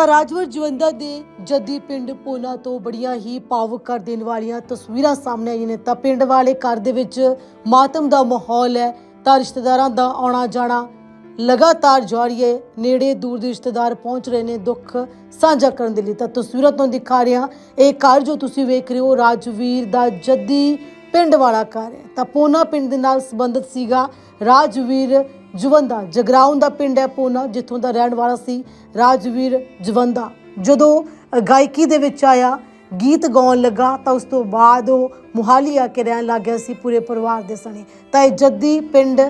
ਤਾਂ ਰਾਜਵਰ ਜਵੰਦਾ ਦੇ ਜੱਦੀ ਪਿੰਡ ਪੋਨਾ ਤੋਂ ਬੜੀਆਂ ਹੀ ਭਾਵੁਕ ਕਰ ਦੇਣ ਵਾਲੀਆਂ ਤਸਵੀਰਾਂ ਸਾਹਮਣੇ ਆਈਆਂ ਨੇ। ਤਾਂ ਪਿੰਡ ਵਾਲੇ ਘਰ ਦੇ ਵਿੱਚ ਮਾਤਮ ਦਾ ਮਾਹੌਲ ਹੈ। ਤਾਂ ਰਿਸ਼ਤੇਦਾਰਾਂ ਦਾ ਆਉਣਾ ਜਾਣਾ ਲਗਾਤਾਰ ਜਾਰੀ ਹੈ। ਨੇੜੇ ਦੂਰ ਦੇ ਰਿਸ਼ਤੇਦਾਰ ਪਹੁੰਚ ਰਹੇ ਨੇ ਦੁੱਖ ਸਾਂਝਾ ਕਰਨ ਦੇ ਲਈ। ਤਾਂ ਤਸਵੀਰਾਂ ਤੋਂ ਦਿਖਾ ਰਿਹਾ। ਇਹ ਘਰ ਜੋ ਤੁਸੀਂ ਵੇਖ ਰਹੇ ਹੋ, ਰਾਜਵੀਰ ਦਾ ਜੱਦੀ ਪਿੰਡ ਵਾਲਾ ਘਰ ਹੈ। ਤਾਂ ਪੋਨਾ ਪਿੰਡ ਦੇ ਨਾਲ ਸੰਬੰਧਿਤ ਸੀਗਾ ਰਾਜਵੀਰ ਜਵੰਦਾ। ਜਗਰਾਉਂ ਦਾ ਪਿੰਡ ਹੈ ਪੂਨਾ ਜਿੱਥੋਂ ਦਾ ਰਹਿਣ ਵਾਲਾ ਸੀ ਰਾਜਵੀਰ ਜਵੰਦਾ। ਜਦੋਂ ਗਾਇਕੀ ਦੇ ਵਿੱਚ ਆਇਆ ਗੀਤ ਗਾਉਣ ਲੱਗਾ ਤਾਂ ਉਸ ਤੋਂ ਬਾਅਦ ਉਹ ਮੁਹਾਲੀ ਆ ਕੇ ਰਹਿਣ ਲੱਗ ਗਿਆ ਸੀ ਪੂਰੇ ਪਰਿਵਾਰ ਦੇ ਸਣੇ। ਤਾਂ ਇਹ ਜੱਦੀ ਪਿੰਡ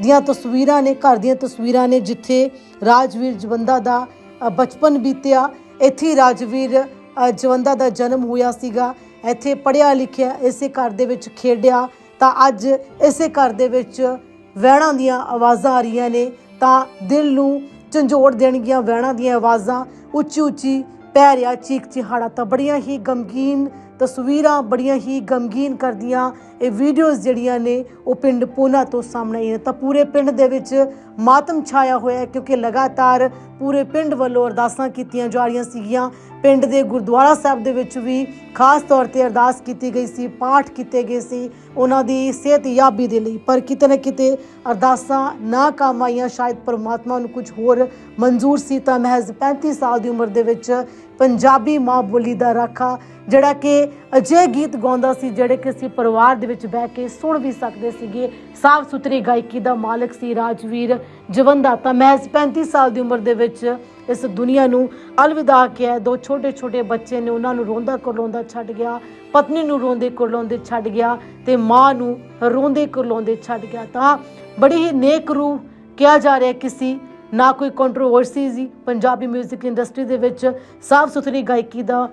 ਦੀਆਂ ਤਸਵੀਰਾਂ ਨੇ ਘਰ ਦੀਆਂ ਤਸਵੀਰਾਂ ਨੇ ਜਿੱਥੇ ਰਾਜਵੀਰ ਜਵੰਦਾ ਦਾ ਬਚਪਨ ਬੀਤਿਆ। ਇੱਥੇ ਹੀ ਰਾਜਵੀਰ ਅ, ਜਵੰਦਾ ਦਾ ਜਨਮ ਹੋਇਆ ਸੀਗਾ। ਇੱਥੇ ਪੜਿਆ ਲਿਖਿਆ ਇਸੇ ਘਰ ਦੇ ਵਿੱਚ ਖੇਡਿਆ। ਤਾਂ ਅੱਜ ਇਸੇ ਘਰ ਦੇ ਵਿੱਚ ਵਹਿਣਾਂ ਦੀਆਂ ਆਵਾਜ਼ਾਂ ਆ ਰਹੀਆਂ ਨੇ, ਤਾਂ ਦਿਲ ਨੂੰ ਝੰਜੋੜ ਦੇਣਗੀਆਂ ਵਹਿਣਾਂ ਦੀਆਂ ਆਵਾਜ਼ਾਂ। ਉੱਚੀ ਉੱਚੀ ਪੈ ਰਿਹਾ ਚੀਕ ਚਿਹਾੜਾ ਤਾਂ ਬੜੀਆਂ ਹੀ ਗਮਗੀਨ ਤਸਵੀਰਾਂ, ਬੜੀਆਂ ਹੀ ਗਮਗੀਨ ਕਰਦੀਆਂ ਇਹ ਵੀਡੀਓਜ਼ ਜਿਹੜੀਆਂ ਨੇ ਉਹ ਪਿੰਡ ਪੂਨਾ ਤੋਂ ਸਾਹਮਣੇ ਆਈਆਂ ਤਾਂ ਪੂਰੇ ਪਿੰਡ ਦੇ ਵਿੱਚ ਮਾਤਮ ਛਾਇਆ ਹੋਇਆ ਹੈ ਕਿਉਂਕਿ ਲਗਾਤਾਰ ਪੂਰੇ ਪਿੰਡ ਵੱਲੋਂ ਅਰਦਾਸਾਂ ਕੀਤੀਆਂ ਜਾ ਰਹੀਆਂ ਸੀਗੀਆਂ। ਪਿੰਡ ਦੇ ਗੁਰਦੁਆਰਾ ਸਾਹਿਬ ਦੇ ਵਿੱਚ ਵੀ ਖਾਸ ਤੌਰ ਤੇ ਅਰਦਾਸ ਕੀਤੀ ਗਈ ਸੀ, ਪਾਠ ਕੀਤੇ ਗਏ ਸੀ ਉਹਨਾਂ ਦੀ ਸਿਹਤ ਯਾਬੀ ਦੇ ਲਈ। ਪਰ ਕਿਤੇ ਨਾ ਕਿਤੇ ਅਰਦਾਸਾਂ ਨਾ ਕੰਮ ਆਈਆਂ, ਸ਼ਾਇਦ ਪਰਮਾਤਮਾ ਨੂੰ ਕੁਝ ਹੋਰ ਮਨਜ਼ੂਰ ਸੀ ਤਾਂ ਮਹਿਜ਼ 35 ਸਾਲ ਦੀ ਉਮਰ ਦੇ ਵਿੱਚ ਪੰਜਾਬੀ ਮਾਂ ਬੋਲੀ ਦਾ ਰਾਖਾ, ਜਿਹੜਾ ਕਿ ਅਜੇ ਗੀਤ ਗਾਉਂਦਾ ਸੀ ਜਿਹੜੇ ਕਿ ਅਸੀਂ ਪਰਿਵਾਰ ਦੇ ਵਿੱਚ ਬਹਿ ਕੇ ਸੁਣ ਵੀ ਸਕਦੇ ਸੀਗੇ। ਸਾਫ਼ ਸੁਥਰੀ ਗਾਇਕੀ ਦਾ ਮਾਲਕ ਸੀ ਰਾਜਵੀਰ ਜਵੰਦਾ। ਤਾਂ ਮਹਿਜ਼ 35 ਸਾਲ ਦੀ ਉਮਰ ਦੇ ਵਿੱਚ ਇਸ ਦੁਨੀਆ ਨੂੰ ਅਲਵਿਦਾ ਕਿਹਾ। ਦੋ ਛੋਟੇ ਛੋਟੇ ਬੱਚੇ ਨੇ, ਉਹਨਾਂ ਨੂੰ ਰੋਂਦਾ ਕਰਲਾਉਂਦਾ ਛੱਡ ਗਿਆ। ਪਤਨੀ ਨੂੰ ਰੋਂਦੇ ਕਰਲਾਉਂਦੇ ਛੱਡ ਗਿਆ ਤੇ ਮਾਂ ਨੂੰ ਰੋਂਦੇ ਕਰਲਾਉਂਦੇ ਛੱਡ ਗਿਆ। ਤਾਂ ਬੜੀ ਹੀ ਨੇਕ ਰੂਹ ਕਿਹਾ ਜਾ ਰਿਹਾ ਕਿਸੇ ਨਾ ਕੋਈ ਕੰਟਰੋਵਰਸੀ ਸੀ। ਪੰਜਾਬੀ 뮤직 ਇੰਡਸਟਰੀ ਦੇ ਵਿੱਚ ਸਾਫ਼ ਸੁਥਰੀ ਗਾਇਕੀ ਦਾ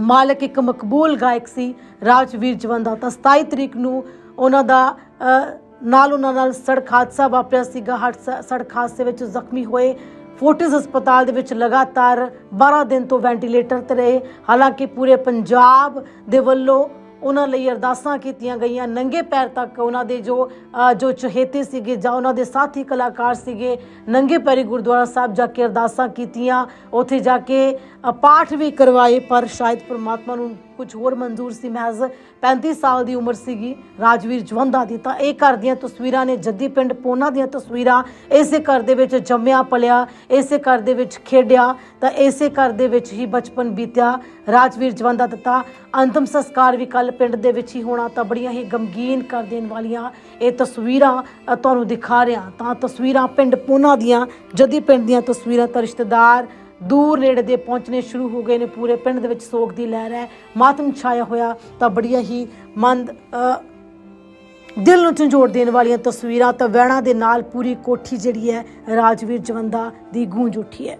ਮਾਲਕ ਇੱਕ ਮਕਬੂਲ ਗਾਇਕ ਸੀ, ਰਾਜਵੀਰ ਜਵੰਦਾ ਤਾਂ 27 ਤਰੀਕ ਨੂੰ ਉਹਨਾਂ ਦਾ ਨਾਲ ਉਹਨਾਂ ਨਾਲ ਸੜਕ ਹਾਦਸਾ ਵਾਪਰਿਆ ਸੀਗਾ। ਹਾਦਸਾ- ਸੜਕ ਹਾਦਸੇ ਵਿੱਚ ਜ਼ਖਮੀ ਹੋਏ ਫੋਰਟਿਸ ਹਸਪਤਾਲ ਦੇ ਵਿੱਚ ਲਗਾਤਾਰ 12 ਦਿਨ ਤੋਂ ਵੈਂਟੀਲੇਟਰ ਤੇ ਰਹੇ। ਹਾਲਾਂਕਿ ਪੂਰੇ ਪੰਜਾਬ ਦੇ ਵੱਲੋਂ ਉਹਨਾਂ ਲਈ ਅਰਦਾਸਾਂ ਕੀਤੀਆਂ ਗਈਆਂ। ਨੰਗੇ ਪੈਰ ਤੱਕ ਉਹਨਾਂ ਦੇ ਜੋ ਜੋ ਚਹੇਤੇ ਸੀਗੇ ਜਾਂ ਉਹਨਾਂ ਦੇ ਸਾਥੀ ਕਲਾਕਾਰ ਸੀਗੇ, ਨੰਗੇ ਪੈਰੀ ਗੁਰਦੁਆਰਾ ਸਾਹਿਬ ਜਾ ਕੇ ਅਰਦਾਸਾਂ ਕੀਤੀਆਂ। ਉੱਥੇ ਜਾ ਕੇ ਪਾਠ ਵੀ ਕਰਵਾਏ, ਪਰ ਸ਼ਾਇਦ ਪ੍ਰਮਾਤਮਾ ਨੂੰ ਕੁਝ ਹੋਰ ਮਨਜ਼ੂਰ ਸੀ। ਮਹਿਜ਼ 35 ਸਾਲ ਦੀ ਉਮਰ ਸੀਗੀ ਰਾਜਵੀਰ ਜਵੰਦਾ ਦੀ। ਤਾਂ ਇਹ ਘਰ ਦੀਆਂ ਤਸਵੀਰਾਂ ਨੇ, ਜੱਦੀ ਪਿੰਡ ਪੋਨਾ ਦੀਆਂ ਤਸਵੀਰਾਂ, ਇਸੇ ਘਰ ਦੇ ਵਿੱਚ ਜੰਮਿਆ, ਪਲਿਆ, ਇਸੇ ਘਰ ਦੇ ਵਿੱਚ ਖੇਡਿਆ, ਤਾਂ ਇਸੇ ਘਰ ਦੇ ਵਿੱਚ ਹੀ ਬਚਪਨ ਬੀਤਿਆ ਰਾਜਵੀਰ ਜਵੰਦਾ ਦਿੱਤਾ ਅੰਤਮ ਸੰਸਕਾਰ ਵੀ ਕੱਲ ਪਿੰਡ ਦੇ ਵਿੱਚ ਹੀ ਹੋਣਾ ਤਾਂ ਬੜੀਆਂ ਹੀ ਗਮਗੀਨ ਕਰ ਦੇਣ ਵਾਲੀਆਂ ਇਹ ਤਸਵੀਰਾਂ ਤੁਹਾਨੂੰ ਦਿਖਾ ਰਿਹਾ। ਤਾਂ ਤਸਵੀਰਾਂ ਪਿੰਡ ਪੂਨਾ ਦੀਆਂ ਜਦੀ ਪਿੰਡ ਦੀਆਂ ਤਸਵੀਰਾਂ ਤਾਂ ਰਿਸ਼ਤੇਦਾਰ ਦੂਰ ਨੇੜੇ ਦੇ ਪਹੁੰਚਣੇ ਸ਼ੁਰੂ ਹੋ ਗਏ ਨੇ ਪੂਰੇ ਪਿੰਡ ਦੇ ਵਿੱਚ ਸੋਗ ਦੀ ਲਹਿਰ ਹੈ ਮਾਤਮ ਛਾਇਆ ਹੋਇਆ ਤਾਂ ਬੜੀਆਂ ਹੀ ਮੰਦ ਅ, ਦਿਲ ਨੂੰ ਝੰਜੋੜ ਦੇਣ ਵਾਲੀਆਂ ਤਸਵੀਰਾਂ ਤਾਂ ਵਹਿਣਾਂ ਦੇ ਨਾਲ ਪੂਰੀ ਕੋਠੀ ਜਿਹੜੀ ਹੈ ਰਾਜਵੀਰ ਜਵੰਦਾ ਦੀ ਗੂੰਜ ਉੱਠੀ ਹੈ।